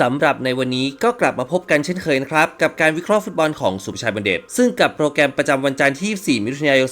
สำหรับในวันนี้ก็กลับมาพบกันเช่นเคยนะครับ กับการวิเคราะห์ฟุตบอลของสุภชัยบันเดตซึ่งกับโปรแกรมประจำวันจันทร์ที่ 4 มิถุนายน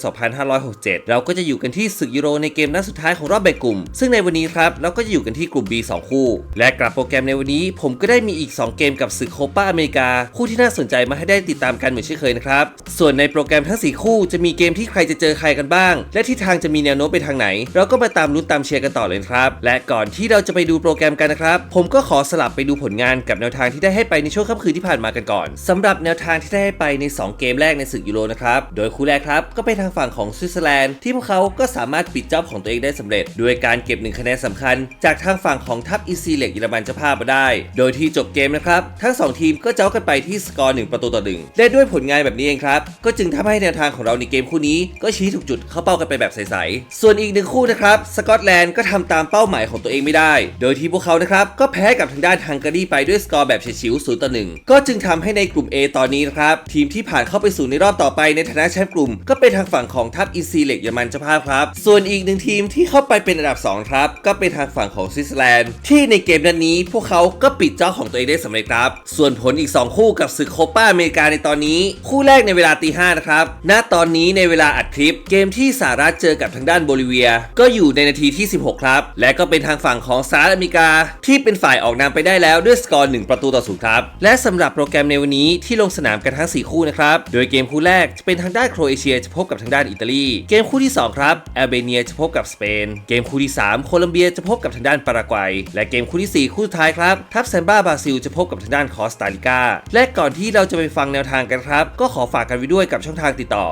2567 เราก็จะอยู่กันที่ศึกยูโรในเกมนัดสุดท้ายของรอบแบ่งกลุ่ม ซึ่งในวันนี้ครับเราก็จะอยู่กันที่กลุ่ม B 2 คู่ และกลับโปรแกรมในวันนี้ ผมก็ได้มีอีก 2 เกมกับศึกโคปาอเมริกา คู่ที่น่าสนใจมาให้ได้ติดตามกันเหมือนเช่นเคยนะครับส่วนในโปรแกรมทั้ง 4 คู่จะมีเกมที่ใครจะเจอใครกันบ้าง และทิศทางจะมีแนวโน้มไปทางไหน เราก็มาตามลุ้นตามเชียร์กันต่อเลยครับและก่อนที่เราจะไปดูโปรแกรมกันนะครับผมก็ขอสลับไปดูผลงานกับแนวทางที่ได้ให้ไปในช่วงค่ำคืนที่ผ่านมากันก่อนสำหรับแนวทางที่ได้ให้ไปใน 2 เกมแรกในศึกยูโรนะครับ โดยคู่แรกครับก็เป็นทางฝั่งของสวิตเซอร์แลนด์ที่พวกเขาก็สามารถปิดจ็อบของตัวเองได้สำเร็จ ด้วยการเก็บหนึ่งคะแนนสำคัญ จากทางฝั่งของทัพอีซีเล็กเยอรมันเจ้าภาพมาได้ โดยที่จบเกมนะครับทั้งสองทีมก็เจ้ากันไปที่สกอร์หนึ่งประตูต่อหนึ่งและด้วยผลงานแบบนี้เองครับก็จึงทำให้แนวทางของเราในเกมคู่นี้ ก็ชี้ถูกจุดเข้าเป้ากันไปแบบใสๆส่วนอีกหนึ่งคู่นะครับสกอตแลนด์ก็ทำตามเป้าหมายของตัวเองไม่ได้ โดยที่พวกเขานะครับก็แพ้กับทางด้านฮังการีไปด้วยสกอร์แบบเฉียดฉิว0ต่อ1ก็จึงทำให้ในกลุ่ม A ตอนนี้นะครับ ทีมที่ผ่านเข้าไปสู่ในรอบต่อไปในฐานะแชมป์กลุ่ม ก็เป็นทางฝั่งของทัพอีซีเล็กเยอรมันเจ้าภาพครับ ส่วนอีกหนึ่งทีมที่เข้าไปเป็นอันดับสองครับ ก็เป็นทางฝั่งของสวิตเซอร์แลนด์ที่ในเกมนัดนี้ พวกเขาก็ปิดเจ้าของตัวเองได้สำเร็จครับ ส่วนผลอีก 2 คู่กับศึกโคปาอเมริกาในตอนนี้ คู่แรกในเวลาตีห้านะครับณตอนนี้ในเวลาอัดคลิป เกมที่สหรัฐเจอกับทางด้านโบลิเวีย ก็อยู่ในนาทีที่ 16 ครับ และก็เป็นทางฝั่งของสหรัฐอเมริกา ที่เป็นฝ่ายออกนำไปได้แล้วด้วยสกอร์ 1 ประตูต่อศูนย์ครับ และสำหรับโปรแกรมในวันนี้ที่ลงสนามกันทั้ง 4 คู่นะครับ โดยเกมคู่แรกจะเป็นทางด้านโครเอเชียจะพบกับทางด้านอิตาลี เกมคู่ที่ 2 ครับแอลเบเนียจะพบกับสเปน เกมคู่ที่ 3 โคลัมเบียจะพบกับทางด้านปารากวัย และเกมคู่ที่ 4 คู่สุดท้ายครับทัพแซมบ้าบราซิลจะพบกับทางด้านคอสตาริกา และก่อนที่เราจะไปฟังแนวทางกันครับ ก็ขอฝากกันไว้ด้วยกับช่องทางติดต่อ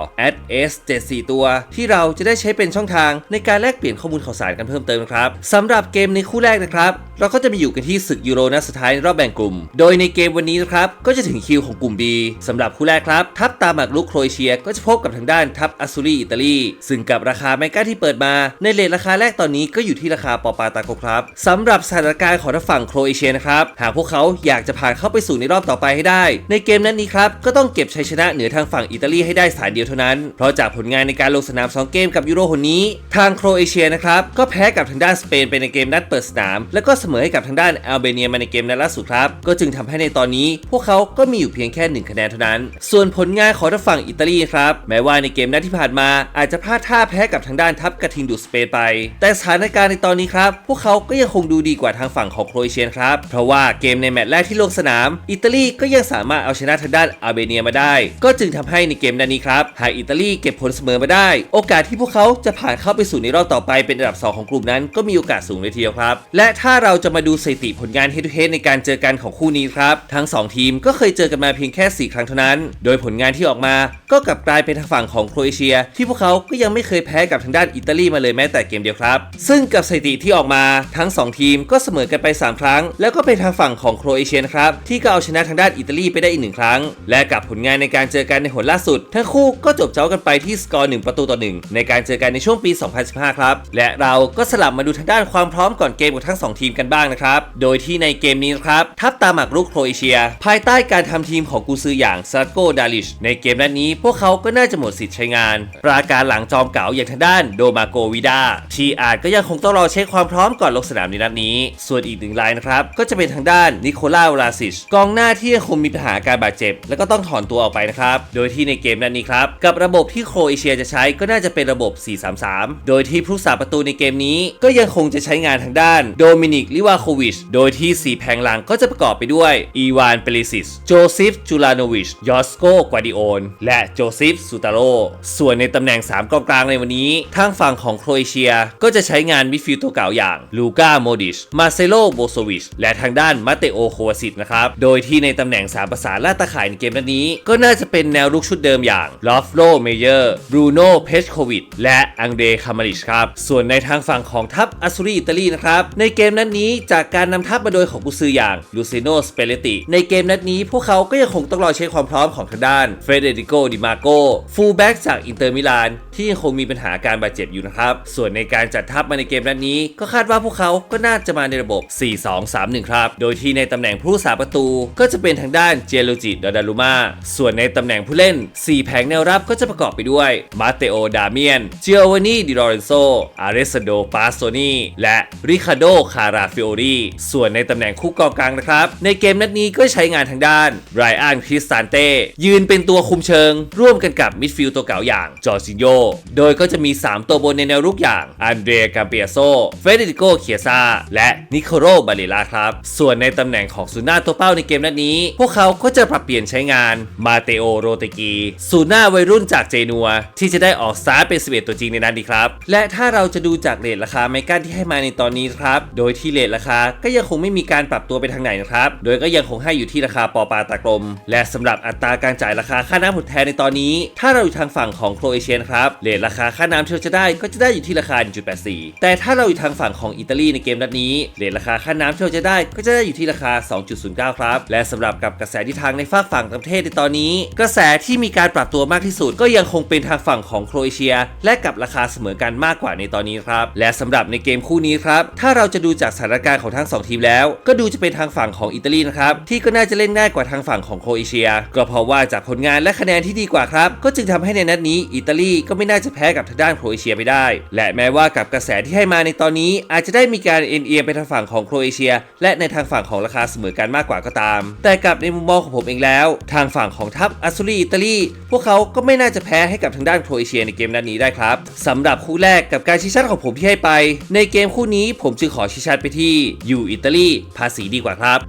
s 7 4 ตัว ที่เราจะได้ใช้เป็นช่องทางในการแลกเปลี่ยนข้อมูลข่าวสารกันเพิ่มเติมนะครับสำหรับเกมในคู่แรกนะครับ เราก็จะมาอยู่กันที่ศึกยูโรนัดสุดท้ายในรอบแบ่งกลุ่ม โดยในเกมวันนี้นะครับก็จะถึงคิวของกลุ่ม B สำหรับคู่แรกครับ ทัพตามหมากลุกโครเอเชีย ก็จะพบกับทางด้านทัพอัสซูรีอิตาลี ซึ่งกับราคาแมก้าที่เปิดมา ในเลทราคาแรกตอนนี้ก็อยู่ที่ราคาปอปาตาโกครับสำหรับสถานการณ์ของทางฝั่งโครเอเชียนะครับหากพวกเขาอยากจะผ่านเข้าไปสู่ในรอบต่อไปให้ได้ ในเกมนั้นนี้ครับก็ต้องเก็บชัยชนะเหนือทางฝั่งอิตาลีให้ได้สายเดียวเท่านั้น เพราะจากผลงานในการลงสนาม 2 เกมกับยูโรคนนี้ ทางโครเอเชียนะครับก็แพ้กับทางด้านสเปนไปในเกมนัดเปิดสนาม แล้วก็เสมอให้กับทางด้านอัลเบเนียมาในเกมนัดล่าสุดครับ ก็จึงทำให้ในตอนนี้ พวกเขาก็มีอยู่เพียงแค่ 1 คะแนนเท่านั้น ส่วนผลงานของทางฝั่งอิตาลีครับแม้ว่าในเกมนัดที่ผ่านมาอาจจะพลาดท่าแพ้กับทางด้านทัพกระทิงดูสเปนไป แต่สถานการณ์ในตอนนี้ครับพวกเขาก็ยังคงดูดีกว่าทางฝั่งของโครเอเชียครับเพราะว่าเกมในแมตช์แรกที่ลงสนาม อิตาลีก็ยังสามารถเอาชนะทางด้านอาร์เบเนียมาได้ ก็จึงทำให้ในเกมนัดนี้ครับหากอิตาลีเก็บผลเสมอมาได้ โอกาสที่พวกเขาจะผ่านเข้าไปสู่ในรอบต่อไปเป็นอันดับ 2 ของกลุ่มนั้น ก็มีโอกาสสูงเลยทีเดียวครับ และถ้าเราจะมาดูสถิติผลงาน head to head ในการการเจอกันของคู่นี้ครับ ทั้ง 2 ทีมก็เคยเจอกันมาเพียงแค่ 4 ครั้งเท่านั้น โดยผลงานที่ออกมาก็กลับกลายเป็นทางฝั่งของโครเอเชีย ที่พวกเขาก็ยังไม่เคยแพ้กับทางด้านอิตาลีมาเลยแม้แต่เกมเดียวครับ ซึ่งกับสถิติที่ออกมาทั้ง 2 ทีมก็เสมอกันไป 3 ครั้ง แล้วก็เป็นทางฝั่งของโครเอเชียนะครับที่ก็เอาชนะทางด้านอิตาลีไปได้อีกหนึ่งครั้ง และกับผลงานในการเจอกันในหนล่าสุด ทั้งคู่ก็จบเจ้ากันไปที่สกอร์1ประตูต่อ1ในการเจอกันในช่วงปี 2015 ครับและเราก็สลับมาดูทางด้านความพร้อมก่อนเกมของทั้ง 2 ทีมกันบ้างนะครับโดยที่ในเกมนี้ครับ ทัพตาหมากรุกโครเอเชีย ภายใต้การทำทีมของกูซืออย่างซาโกดาลิช ในเกมนัดนี้พวกเขาก็น่าจะหมดสิทธิ์ใช้งาน ปราการหลังจอมเก๋าอย่างทางด้านโดมาโกวิดาที่อาจก็ยังคงต้องรอเช็คความพร้อมก่อนลงสนามในนัดนี้ ส่วนอีกหนึ่งรายนะครับก็จะเป็นทางด้านนิโคล่าลาซิชกองหน้าที่ยังคงมีปัญหาการบาดเจ็บ แล้วก็ต้องถอนตัวออกไปนะครับโดยที่ในเกมนัดนี้ครับกับระบบที่โครเอเชียจะใช้ก็น่าจะเป็นระบบ 4-3-3 โดยที่ผู้สาประตูในเกมนี้ ก็ยังคงจะใช้งานทางด้านโดมินิกลิวาโควิชโดยที่4แผงหลังก็จะประกอบไปด้วยอีวานเปริซิส โจซิฟจูลานวิช ยอสโกกวาดิโอน และโจซิฟซูตาโรส่วนในตำแหน่ง 3กองกลางในวันนี้ ทางฝั่งของโครเอเชียก็จะใช้งานมิดฟิลด์ตัวเก่าอย่างลูก้าโมดิช มาเซโลโบโซวิช และทางด้านมาเตโอโควาซิตนะครับ โดยที่ในตำแหน่ง 3 ประสานล่าตะข่ายในเกมนัดนี้ ก็น่าจะเป็นแนวรุกชุดเดิมอย่างลอฟโลเมเยอร์บรูโน่เพชโควิดและอังเดคามาริชครับส่วนในทางฝั่งของทัพอัสซูรีอิตาลีนะครับในเกมนัดนี้จากการนำทัพมาโดยของกุซืออย่างลูซิโนสเปเลติในเกมนัดนี้พวกเขาก็ยังคงต้องรอเช็คความพร้อมของทางด้านเฟเดริโกดิมาโกฟูลแบ็กจากอินเตอร์มิลาน ที่ยังคงมีปัญหาการบาดเจ็บอยู่นะครับ ส่วนในการจัดทัพมาในเกมนัดนี้ ก็คาดว่าพวกเขาก็น่าจะมาในระบบ 4-2-3-1 ครับ โดยที่ในตำแหน่งผู้รักษาประตู ก็จะเป็นทางด้านเจโลจิดอดารุมาส่วนในตำแหน่งผู้เล่น 4 แผงแนวรับก็จะประกอบไปด้วยมาเตโอดาเมียนเจโอวานีดิลอเรนโซอาเรสโดปาโซนีและริคาโดคาราฟิโอรีส่วนในตำแหน่งคู่กองกลางนะครับ ในเกมนัดนี้ก็ใช้งานทางด้านไรอันคริสตานเต้ยืนเป็นตัวคุมเชิง ร่วมกันกับมิดฟิลด์ตัวเก่าอย่างจอร์ซิโยโดยก็จะมี 3 ตัวบนในแนวรุกอย่างอันเดรียกาเปียโซเฟเดริโกเคียซาและนิโคโรบาเลลาครับ ส่วนในตำแหน่งของซูน่าตัวเป้าในเกมนัดนี้ พวกเขาก็จะปรับเปลี่ยนใช้งานมาเตโอโรเตกีซูน่าวัยรุ่นจากเจนัว ที่จะได้ออกสตาร์ทเป็น 11 ตัวจริงในนั้นดีครับ และถ้าเราจะดูจากเรทราคาไมก้าที่ให้มาในตอนนี้ครับโดยที่เรทราคาก็ยังคงไม่มีการปรับตัวไปทางไหนนะครับ โดยก็ยังคงให้อยู่ที่ราคาปอปลาตากลม และสำหรับอัตราการจ่ายราคาค่าน้ำผุดแทนในตอนนี้ ถ้าเราอยู่ทางฝั่งของโครเอเชียนะครับเรทราคาค่าน้ำที่เราจะได้ก็จะได้อยู่ที่ราคา 1.84 แต่ถ้าเราอยู่ทางฝั่งของอิตาลีในเกมนัดนี้เรทราคาค่าน้ำที่เราจะได้ก็จะได้อยู่ที่ราคา 2.09 ครับ และสำหรับกับกระแสทิศทางในฝากฝั่งต่างประเทศในตอนนี้ กระแสที่มีการปรับตัวมากที่สุด ก็ยังคงเป็นทางฝั่งของโครเอเชีย และกับราคาเสมอกันมากกว่าในตอนนี้ครับ และสำหรับในเกมคู่นี้ครับ ถ้าเราจะดูจากสถานการณ์ของทั้งสองทีมแล้ว ก็ดูจะเป็นทางฝั่งของอิตาลีนะครับที่ก็น่าจะเล่นง่ายกว่าทางฝั่งของโครเอเชีย ก็เพราะว่าจากผลงานและคะแนนที่ดีกว่าครับ ก็จึงทำให้ในนัดนี้อิตาลีก็ไม่น่าจะแพ้กับทางด้านโครเอเชียไปได้ และแม้ว่ากับกระแสที่ให้มาในตอนนี้ อาจจะได้มีการเอ็นเอียงไปทางฝั่งของโครเอเชีย และในทางฝั่งของราคาเสมอกันมากกว่าก็ตาม แต่กับในมุมมองของผมเองแล้ว ทางฝั่งของทัพอัสซูรีอิตาลีพวกเขาก็ไม่น่าจะแพ้ให้กับทางด้านโครเอเชียในเกมนัดนี้ได้ครับสำหรับคู่แรกกับการชี้ชัดของผมที่ให้ไป ในเกมคู่นี้ผมจึงขอชี้ชัดไปที่อยู่อิตาลีภาษีดีกว่าครับ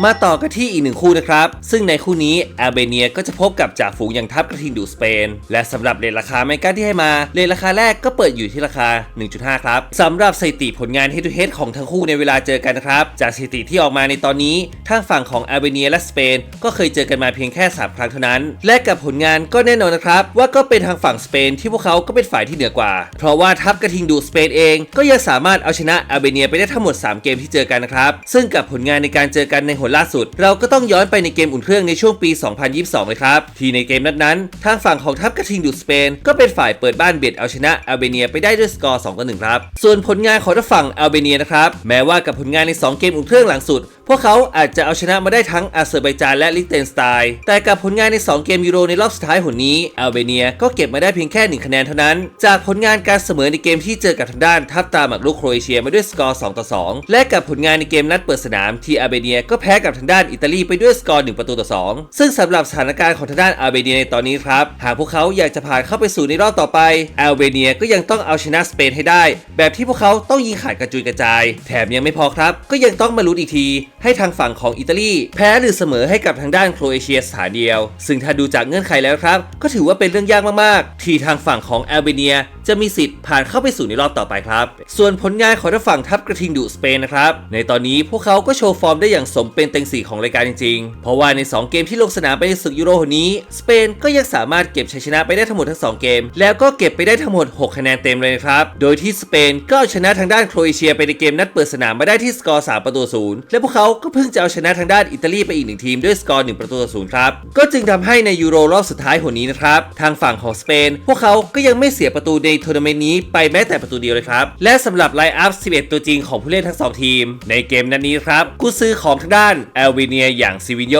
มาต่อกันที่อีกหนึ่งคู่นะครับ ซึ่งในคู่นี้อลเบเนียก็จะพบกับจ่าฝูงอย่างทัพกระทิงดูสเปน และสำหรับเรทราคาไมก้าที่ให้มาเรทราคาแรกก็เปิดอยู่ที่ราคา 1.5 ครับสำหรับสถิติผลงาน head to head ของทั้งคู่ในเวลาเจอกันนะครับ จากสถิติที่ออกมาในตอนนี้ทางฝั่งของอลเบเนียและสเปน ก็เคยเจอกันมาเพียงแค่ 3 ครั้งเท่านั้น และกับผลงานก็แน่นอนนะครับว่าก็เป็นทางฝั่งสเปนที่พวกเขาก็เป็นฝ่ายที่เหนือกว่า เพราะว่าทัพกระทิงดูสเปนเองก็ยังสามารถเอาชนะอลเบเนียไปได้ทั้งหมด 3 เกมที่เจอกันนะครับซึ่งกับผลงานในการเจอกันในผลล่าสุด เราก็ต้องย้อนไปในเกมอุ่นเครื่องในช่วงปี 2022 เลยครับ ที่ในเกมนั้น ทางฝั่งของทัพกระทิงดูสเปน ก็เป็นฝ่ายเปิดบ้านเบียดเอาชนะแอลเบเนียไปได้ด้วยสกอร์2ต่อ1ครับ ส่วนผลงานของทางฝั่งแอลเบเนียนะครับ แม้ว่ากับผลงานใน 2 เกมอุ่นเครื่องหลังสุดพวกเขาอาจจะเอาชนะมาได้ทั้งอาเซอร์ไบจานและลิเทนสไตน์แต่กับผลงานใน 2 เกมยูโรในรอบสุดท้ายหนนี้แอลเบเนียก็เก็บมาได้เพียงแค่ 1 คะแนนเท่านั้น จากผลงานการเสมอในเกมที่เจอกับทางด้านทัพตาหมักลูกโครเอเชียมาด้วยสกอร์ 2 ต่อ 2 และกับผลงานในเกมนัดเปิดสนามที่อาร์เบเนียก็แพ้กับทางด้านอิตาลีไปด้วยสกอร์ 1 ประตูต่อ 2 ซึ่งสำหรับสถานการณ์ของทางด้านอาร์เบเนียในตอนนี้ครับหากพวกเขาอยากจะผ่านเข้าไปสู่ในรอบต่อไปแอลเบเนียก็ยังต้องเอาชนะสเปนให้ได้ แบบที่พวกเขาต้องยิงขาดกระจุยกระจาย แถมยังไม่พอครับ ก็ยังต้องมาลุ้นอีกทีให้ทางฝั่งของอิตาลี แพ้หรือเสมอให้กับทางด้านโครเอเชียสถานเดียว ซึ่งถ้าดูจากเงื่อนไขแล้วครับ ก็ถือว่าเป็นเรื่องยากมากๆ ที่ทางฝั่งของแอลเบเนียจะมีสิทธิ์ผ่านเข้าไปสู่ในรอบต่อไปครับ ส่วนผลงานของทางฝั่งทัพกระทิงดุสเปนนะครับ ในตอนนี้พวกเขาก็โชว์ฟอร์มได้อย่างสมเป็นเต็งสี่ของรายการจริงๆ เพราะว่าใน 2 เกมที่ลงสนามไปในศึกยูโรคนนี้ สเปนก็ยังสามารถเก็บชัยชนะไปได้ทั้งหมดทั้ง 2 เกม แล้วก็เก็บไปได้ทั้งหมด 6 คะแนนเต็มเลยนะครับ โดยที่สเปนก็เอาชนะทางด้านโครเอเชียไปในเกมนัดเปิดสนามมาได้ที่สกอร์ 3 ประตูศูนย์และพวกเขาก็เพิ่งจะเอาชนะทางด้านอิตาลีไปอีกหนึ่งทีมด้วยสกอร์1ประตูต่อศูนย์ครับ ก็จึงทำให้ในยูโรรอบสุดท้ายหนนี้นะครับ ทางฝั่งของสเปน พวกเขาก็ยังไม่เสียประตูในทัวร์นาเมนต์นี้ไปแม้แต่ประตูเดียวเลยครับ และสำหรับไลน์อัพ 11 ตัวจริงของผู้เล่นทั้ง 2 ทีม ในเกมนัดนี้ครับกุซือของทางด้านแอลเวเนียอย่างซิวิโย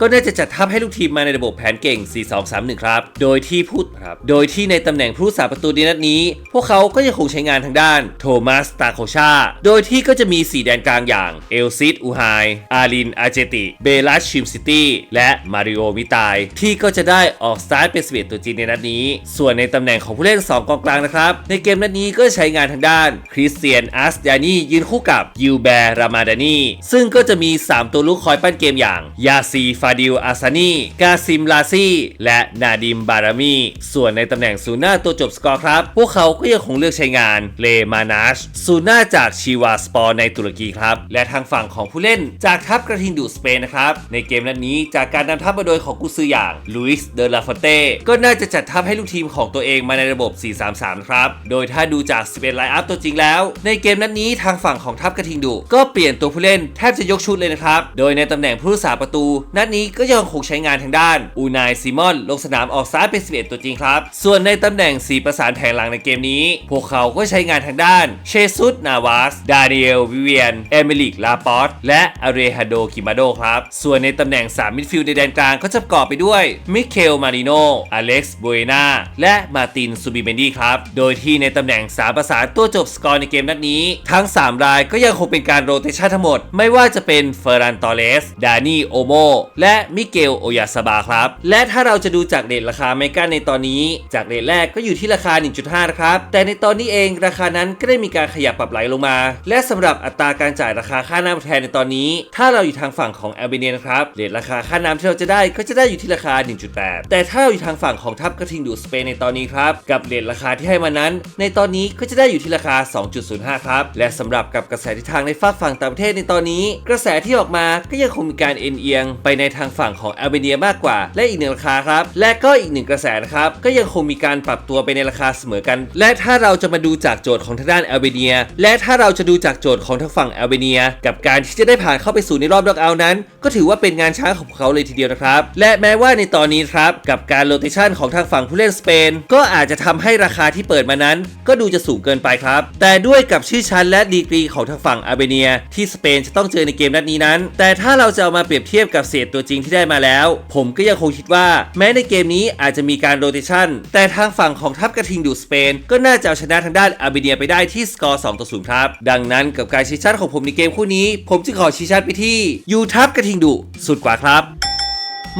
ก็น่าจะจัดทัพให้ลูกทีมมาในระบบแผนเก่ง 4-2-3-1 ครับ โดยที่พูดครับโดยที่ในตำแหน่งผู้รักษาประตูในนัดนี้ พวกเขาก็ยังคงใช้งานทางด้านโทมัสตาโคชา โดยที่ก็จะมี 4 แดนกลางอย่างเอลซิดอูไฮอารินอาเจติ เบลัสชิมซิตี้ และมาริโอวิตาย ที่ก็จะได้ออกสตาร์ทเป็น11ตัวจริงในนัดนี้ ส่วนในตำแหน่งของผู้เล่น 2 กองกลางนะครับ ในเกมนัดนี้ก็ใช้งานทางด้าน คริสเตียนอาสยานียืนคู่กับยูแบร์รามาดานีซึ่งก็จะมี 3 ตัวลูกคอยปั้นเกมอย่าง ยาซีฟาดิลอาซานีกาซิมลาซีและนาดิมบารามีส่วนในตำแหน่งศูนย์หน้าตัวจบสกอร์ครับ พวกเขาก็ยังคงเลือกใช้งานเลมานาชศูนย์หน้าจากชีวาสปอร์ในตุรกีครับ และทางฝั่งของผู้เล่นจากทัพกระทิงดูสเปนนะครับ ในเกมนัดนี้จากการนำทัพมาโดยของกุซืออย่างลุยส์เดลาฟเต้ก็น่าจะจัดทัพให้ลูกทีมของตัวเองมาในระบบ 4-3-3 ครับ โดยถ้าดูจาก 11 ไลน์อัพตัวจริงแล้ว ในเกมนัดนี้ทางฝั่งของทัพกระทิงดูก็เปลี่ยนตัวผู้เล่นแทบจะยกชุดเลยนะครับ โดยในตำแหน่งผู้รักษาประตู นัดนี้ก็ยังคงใช้งานทางด้านอูนายซิมอน ลงสนามออกซ้ายเป็น 11 ตัวจริงครับ ส่วนในตำแหน่ง4ประสานแผงหลังในเกมนี้ พวกเขาก็ใช้งานทางด้านเชซุสนาวาส ดาเนียลวิเวียน เอมิลิกลาปอตและอาเรฮาโดคิมาโดครับ ส่วนในตำแหน่ง 3 มิดฟิลด์ในแดนกลางก็จะประกอบไปด้วยมิเคลมาริโนอเล็กซ์บูเอนาและมาตินซูบิเมนดีครับ โดยที่ในตำแหน่ง3ประสานตัวจบสกอร์ในเกมนัดนี้ ทั้ง 3 รายก็ยังคงเป็นการโรเตชันทั้งหมด ไม่ว่าจะเป็นเฟอร์รันตอเลสดานี่โอโมและมิเกลโอยาซาบาครับ และถ้าเราจะดูจากเรทราคาเมกาในตอนนี้ จากเรทแรกก็อยู่ที่ราคา 1.5 นะครับ แต่ในตอนนี้เองราคานั้นก็ได้มีการขยับปรับไหลลงมา และสำหรับอัตราการจ่ายราคาค่าหน้ำแทนในตอนนี้ถ้าเราอยู่ทางฝั่งของแอลเบเนียนะครับเรทราคาค่าน้ำที่เราจะได้ก็จะได้อยู่ที่ราคา 1.8 แต่ถ้าเราอยู่ทางฝั่งของทัพกระทิงดูสเปนในตอนนี้ครับกับเรทราคาที่ให้มานั้น ในตอนนี้ก็จะได้อยู่ที่ราคา 2.05 ครับ และสำหรับกับกระแสทิศทางในฝากฝั่งต่างประเทศในตอนนี้ กระแสที่ออกมาก็ยังคงมีการเอ็นเอียง ไปในทางฝั่งของแอลเบเนียมากกว่า และอีกหนึ่งราคาครับ และก็อีกหนึ่งกระแสนะครับก็ยังคงมีการปรับตัวไปในราคาเสมอกัน และถ้าเราจะมาดูจากโจทย์ของทางด้านแอลเบเนีย และถ้าเราจะดูจากโจทย์ของทางฝั่งแอลเบเนีย กับการที่จะได้ผ่านเข้าไปสู่ในรอบน็อกเอาท์นั้น ก็ถือว่าเป็นงานช้างของพวกเขาเลยทีเดียวนะครับ และแม้ว่าในตอนนี้ครับกับการโรเตชันของทางฝั่งผู้เล่นสเปน ก็อาจจะทำให้ราคาที่เปิดมานั้น ก็ดูจะสูงเกินไปครับ แต่ด้วยกับชื่อชั้นและดีกรีของทางฝั่งอาร์เบเนีย ที่สเปนจะต้องเจอในเกมนัดนี้นั้น แต่ถ้าเราจะเอามาเปรียบเทียบกับเศษตัวจริงที่ได้มาแล้ว ผมก็ยังคงคิดว่า แม้ในเกมนี้อาจจะมีการโรเตชันแต่ทางฝั่งของทัพกระทิงดูสเปน ก็น่าจะเอาชนะทางด้านอาร์เบเนียไปได้ที่สกอร์2ต่อ0ครับดังนั้นกับการชี้ชัดของผมในเกมคู่นี้ ผมจึงขอชี้ชัดไปที่ยูทัพกระทิงดุสุดกว่าครับ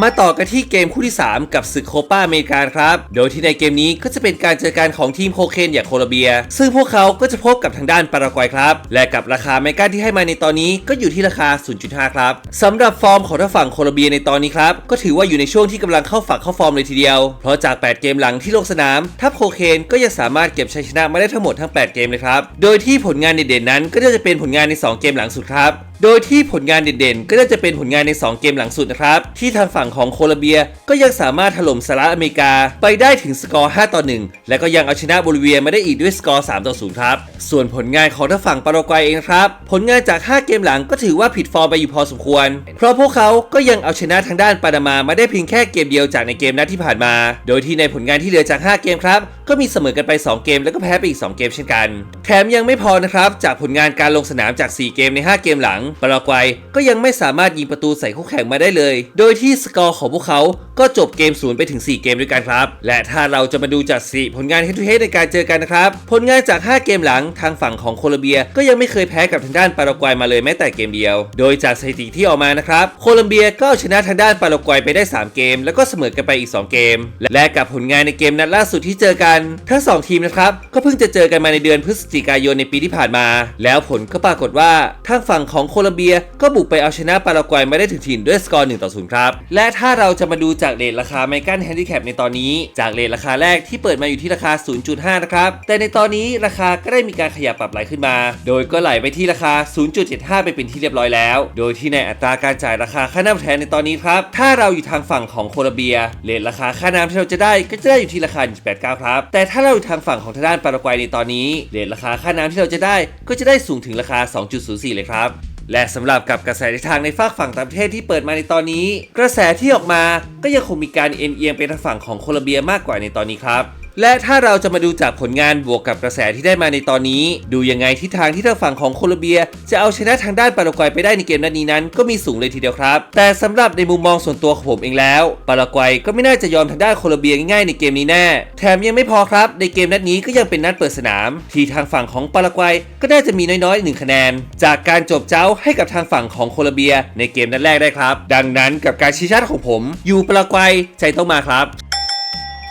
มาต่อกันที่เกมคู่ที่ 3 กับศึกโคปาอเมริกาครับ โดยที่ในเกมนี้ก็จะเป็นการเจอกันของทีมโคเคนอย่างโคลอมเบีย ซึ่งพวกเขาก็จะพบกับทางด้านปารากวัยครับ และกับราคาเมกาที่ให้มาในตอนนี้ก็อยู่ที่ราคา 0.5 ครับสำหรับฟอร์มของทางฝั่งโคลอมเบียในตอนนี้ครับ ก็ถือว่าอยู่ในช่วงที่กำลังเข้าฝักเข้าฟอร์มเลยทีเดียว เพราะจาก 8 เกมหลังที่ลงสนาม ทัพโคเคนก็ยังสามารถเก็บชัยชนะมาได้ทั้งหมดทั้ง 8 เกมเลยครับ โดยที่ผลงานเด่นๆนั้น ก็จะเป็นผลงานใน 2 เกมหลังสุดครับโดยที่ผลงานเด่นๆ ก็น่าจะเป็นผลงานใน 2 เกมหลังสุดนะครับ ที่ทางฝั่งของโคลอมเบียก็ยังสามารถถล่มสหรัฐอเมริกาไปได้ถึงสกอร์ 5 ต่อ 1 และก็ยังเอาชนะโบลิเวียมาได้อีกด้วยสกอร์ 3 ต่อ 0 ครับ ส่วนผลงานของทางฝั่งปารากวัยเองครับ ผลงานจาก 5 เกมหลังก็ถือว่าผิดฟอร์มไปอยู่พอสมควร เพราะพวกเขาก็ยังเอาชนะทางด้านปานามามาได้เพียงแค่เกมเดียวจากในเกมนัดที่ผ่านมา โดยที่ในผลงานที่เหลือจาก 5 เกมครับ ก็มีเสมอกันไป 2 เกมแล้วก็แพ้ไปอีก 2 เกมเช่นกัน แถมยังไม่พอนะครับจากผลงานการลงสนามจาก 4 เกมใน 5 เกมหลังปารากวัยก็ยังไม่สามารถยิงประตูใส่คู่แข่งมาได้เลย โดยที่สกอร์ของพวกเขาก็จบเกมศูนย์ไปถึง 4 เกมด้วยกันครับ และถ้าเราจะมาดูจากสถิติผลงาน head to head ในการเจอกันนะครับ ผลงานจาก 5 เกมหลังทางฝั่งของโคลอมเบีย ก็ยังไม่เคยแพ้กับทางด้านปารากวัยมาเลยแม้แต่เกมเดียว โดยจากสถิติที่ออกมานะครับโคลอมเบียก็เอาชนะทางด้านปารากวัยไปได้ 3 เกม แล้วก็เสมอกันไปอีก 2 เกม และกับผลงานในเกมนัดล่าสุดที่เจอกัน ทั้ง 2 ทีมนะครับก็เพิ่งจะเจอกันมาในเดือนพฤศจิกายนในปีที่ผ่านมา แล้วผลก็ปรากฏว่าทางฝั่งของโคลอมเบีย ก็บุกไปเอาชนะปารากวัยมาได้ถึงถิ่นด้วยสกอร์1ต่อ0ครับ และถ้าเราจะมาดูจากเรทราคาไมกันแฮนดิแคปในตอนนี้ จากเรทราคาแรกที่เปิดมาอยู่ที่ราคา 0.5 นะครับ แต่ในตอนนี้ราคาก็ได้มีการขยับปรับไหลขึ้นมา โดยก็ไหลไปที่ราคา 0.75 ไปเป็นที่เรียบร้อยแล้ว โดยที่ในอัตราการจ่ายราคาค่าน้ำแทนในตอนนี้ครับ ถ้าเราอยู่ทางฝั่งของโคลอมเบียเรทราคาค่าน้ำที่เราจะได้ก็จะได้อยู่ที่ราคา 1.89 ครับ แต่ถ้าเราอยู่ทางฝั่งของทางด้านปารากวัยในตอนนี้เรทราคาค่าน้ำที่เราจะได้ก็จะได้สูงถึงราคา 2.04 เลยครับ และสำหรับกับกระแสทิศทางในฝากฝั่งต่างประเทศที่เปิดมาในตอนนี้ กระแสที่ออกมาก็ยังคงมีการเอ็นเอียงไปทางฝั่งของโคลอมเบียมากกว่าในตอนนี้ครับ และถ้าเราจะมาดูจากผลงานบวกกับกระแสที่ได้มาในตอนนี้ ดูยังไงทิศทางที่ทางฝั่งของโคลอมเบีย จะเอาชนะทางด้านปารากวัยไปได้ในเกมนัดนี้นั้น ก็มีสูงเลยทีเดียวครับ แต่สำหรับในมุมมองส่วนตัวของผมเองแล้วปารากวัยก็ไม่น่าจะยอมทางด้านโคลอมเบียง่ายๆในเกมนี้แน่ แถมยังไม่พอครับในเกมนัดนี้ก็ยังเป็นนัดเปิดสนาม ที่ทางฝั่งของปารากวัยก็น่าจะมีน้อยๆหนึ่งคะแนน จากการจบเจ้าให้กับทางฝั่งของโคลอมเบีย ในเกมนัดแรกได้ครับ ดังนั้นกับการชี้ชัดของผม อยู่ปารากวัยใจต้องมาครับ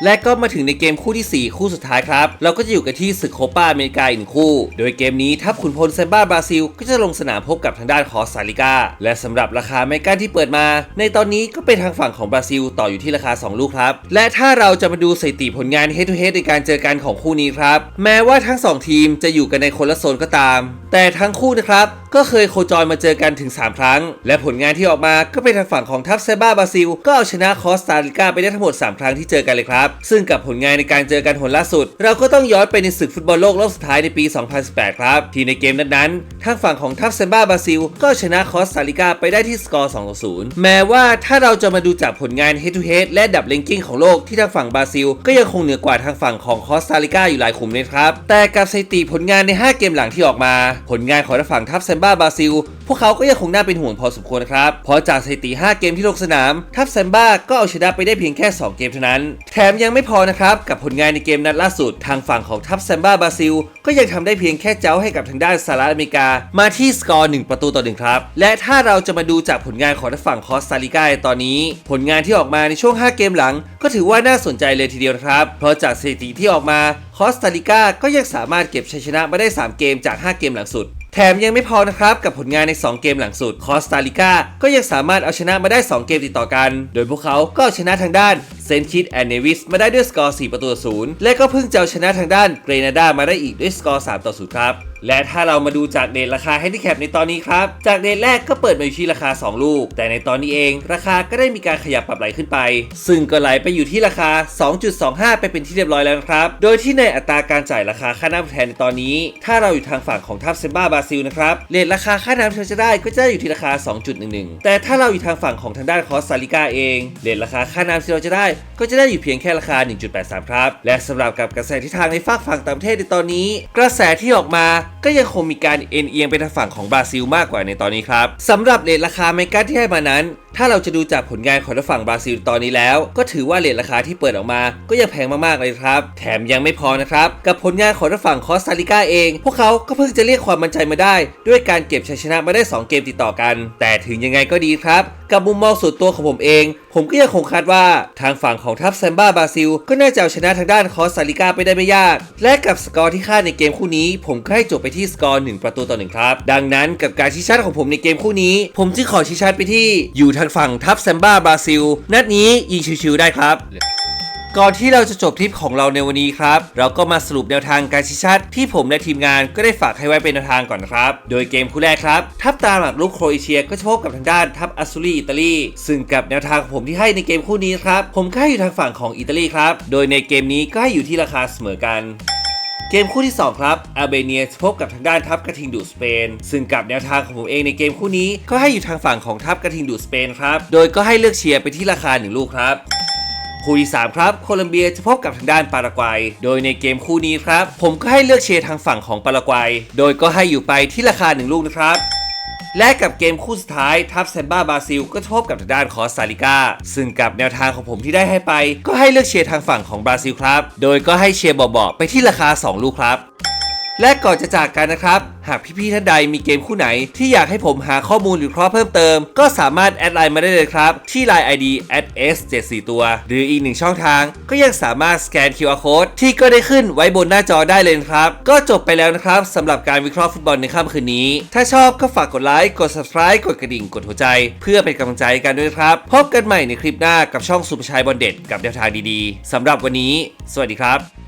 และก็มาถึงในเกมคู่ที่ 4 คู่สุดท้ายครับ เราก็จะอยู่กันที่ศึกโคปาอเมริกาอีกคู่ โดยเกมนี้ทัพขุนพลเซมบ้าบราซิล ก็จะลงสนามพบกับทางด้านคอสตาริกา และสำหรับราคาไมกันที่เปิดมา ในตอนนี้ก็เป็นทางฝั่งของบราซิล ต่ออยู่ที่ราคา 2 ลูกครับ และถ้าเราจะมาดูสถิติผลงาน head to head ในการเจอกันของคู่นี้ครับ แม้ว่าทั้ง 2 ทีมจะอยู่กันในคนละโซนก็ตาม แต่ทั้งคู่นะครับก็เคยโคจรมาเจอกันถึง 3 ครั้ง และผลงานที่ออกมาก็เป็นทางฝั่งของทัพเซบ้าบราซิล ก็เอาชนะคอสตาริกาไปได้ทั้งหมด 3 ครั้งที่เจอกันเลยครับซึ่งกับผลงานในการเจอกันหนล่าสุด เราก็ต้องย้อนไปในศึกฟุตบอลโลกรอบสุดท้ายในปี 2018 ครับ ที่ในเกมนั้นๆทางฝั่งของทัพเซบ้าบราซิล ก็ชนะคอสตาริกาไปได้ที่สกอร์2ต่อ0แม้ว่าถ้าเราจะมาดูจากผลงาน head to head และดับเลงกิ้งของโลกที่ทางฝั่งบราซิล ก็ยังคงเหนือกว่าทางฝั่งของคอสตาริกาอยู่หลายขุมเลยครับแต่กับสถิติผลงานใน 5 เกมหลังที่ออกมา ผลงานของทางฝั่งทัพเซบ้าบราซิลพวกเขาก็ยังคงน่าเป็นห่วงพอสมควรครับ เพราะจากสถิติ 5 เกมที่ลงสนาม ทัพแซมบ้าก็เอาชนะไปได้เพียงแค่ 2 เกมเท่านั้น แถมยังไม่พอนะครับ กับผลงานในเกมนัดล่าสุด ทางฝั่งของทัพแซมบ้าบราซิล ก็ยังทำได้เพียงแค่เจ้าให้กับทางด้านสหรัฐอเมริกา มาที่สกอร์ 1 ประตูต่อ1ครับ และถ้าเราจะมาดูจากผลงานของทางฝั่งคอสตาริกาตอนนี้ ผลงานที่ออกมาในช่วง 5 เกมหลัง ก็ถือว่าน่าสนใจเลยทีเดียวครับ เพราะจากสถิติที่ออกมาคอสตาริกาก็ยังสามารถเก็บชัยชนะมาได้ 3 เกมจาก 5 เกมหลังสุด แถมยังไม่พอนะครับ กับผลงานใน 2 เกมหลังสุดคอสตาริกาก็ยังสามารถเอาชนะมาได้ 2 เกมติดต่อกัน โดยพวกเขาก็เอาชนะทางด้านเซนคิดแอนเนวิสมาได้ด้วยสกอร์ 4 ประตูต่อศูนย์และก็เพิ่งจะเอาชนะทางด้านเกรนาดามาได้อีกด้วยสกอร์ 3 ต่อ0ครับและถ้าเรามาดูจากเดทราคาแฮนดิแคปในตอนนี้ครับ จากเดทแรกก็เปิดมาอยู่ที่ราคา 2 ลูก แต่ในตอนนี้เองราคาก็ได้มีการขยับปรับไหลขึ้นไป ซึ่งก็ไหลไปอยู่ที่ราคา 2.25 ไปเป็นที่เรียบร้อยแล้วนะครับ โดยที่ในอัตราการจ่ายราคาค่าน้ำแทนในตอนนี้ ถ้าเราอยู่ทางฝั่งของทัพเซมบ้าบราซิลนะครับเรทราคาค่าน้ำที่เราจะได้ก็จะอยู่ที่ราคา 2.11 แต่ถ้าเราอยู่ทางฝั่งของทางด้านคอสตาริกาเองเรทราคาค่าน้ำที่เราจะได้ ก็จะได้อยู่เพียงแค่ราคา 1.83 ครับ และสำหรับกับกระแสทิศทางในฝากฝั่งต่างประเทศในตอนนี้ กระแสที่ออกมาก็ยังคงมีการเอ็นเอียงไปทางฝั่งของบราซิลมากกว่าในตอนนี้ครับสำหรับเลทราคาเมกาที่ให้มานั้น ถ้าเราจะดูจากผลงานของทางฝั่งบราซิลตอนนี้แล้ว ก็ถือว่าเรทราคาที่เปิดออกมา ก็ยังแพงมากๆเลยครับ แถมยังไม่พอนะครับ กับผลงานของทางฝั่งคอสตาริกาเอง พวกเขาก็เพิ่งจะเรียกความมั่นใจมาได้ ด้วยการเก็บชัยชนะมาได้ 2 เกมติดต่อกัน แต่ถึงยังไงก็ดีครับ กับมุมมองส่วนตัวของผมเอง ผมก็ยังคงคาดว่าทางฝั่งของทัพแซมบ้าบราซิล ก็น่าจะเอาชนะทางด้านคอสตาริกาไปได้ไม่ยาก และกับสกอร์ที่คาดในเกมคู่นี้ ผมก็ให้จบไปที่สกอร์1ประตูต่อหนึ่งครับดังนั้นกับการชี้ชัดของผมในเกมคู่นี้ ผมจึงขอชี้ชัดไปที่อยู่ทางฝั่งทัพแซมบ้าบราซิล นัดนี้ยิงชิวๆได้ครับก่อนที่เราจะจบทริปของเราในวันนี้ครับ เราก็มาสรุปแนวทางการชี้ชัด ที่ผมและทีมงานก็ได้ฝากให้ไว้เป็นแนวทางก่อนครับ โดยเกมคู่แรกครับ ทัพตาหมักลูกโครเอเชีย ก็จะพบกับทางด้านทัพอัสซูรีอิตาลี ซึ่งกับแนวทางของผมที่ให้ในเกมคู่นี้ครับ ผมก็ให้อยู่ทางฝั่งของอิตาลีครับ โดยในเกมนี้ก็ให้อยู่ที่ราคาเสมอกัน เกมคู่ที่ 2 ครับอาเบเนียพบกับทางด้านทัพกระทิงดูสเปน ซึ่งกับแนวทางของผมเองในเกมคู่นี้ ก็ให้อยู่ทางฝั่งของทัพกระทิงดูสเปนครับ โดยก็ให้เลือกเชียร์ไปที่ราคา 1 ลูกครับคู่ที่ 3 ครับ โคลัมเบียจะพบกับทางด้านปารากวัย โดยในเกมคู่นี้ครับ ผมก็ให้เลือกเชียร์ทางฝั่งของปารากวัย โดยก็ให้อยู่ไปที่ราคา 1 ลูกนะครับ และกับเกมคู่สุดท้ายทัพเซมบ้าบราซิล ก็จะพบกับทางด้านคอสตาริกา ซึ่งกับแนวทางของผมที่ได้ให้ไป ก็ให้เลือกเชียร์ทางฝั่งของบราซิลครับ โดยก็ให้เชียร์เบๆไปที่ราคา 2 ลูกครับ และก่อนจะจากกันนะครับ หากพี่ๆท่านใดมีเกมคู่ไหน ที่อยากให้ผมหาข้อมูลหรือคราะห์เพิ่มเติม ก็สามารถแอดไลน์มาได้เลยครับ ที่ Line ID s 7 4 ตัว หรืออีกหนึ่งช่องทาง ก็ยังสามารถสแกน QR Code ที่ก็ได้ขึ้นไว้บนหน้าจอได้เลยครับ ก็จบไปแล้วนะครับสำหรับการวิเคราะห์ฟุตบอลในค่ำคืนนี้ ถ้าชอบก็ฝากกดไลค์กด subscribe กดกระดิ่งกดหัวใจ เพื่อเป็นกำลังใจให้กันด้วยครับพบกันใหม่ในคลิปหน้ากับช่องสุภชัยบอลเด็ดกับแนวทางดีๆสำหรับวันนี้ สวัสดีครับ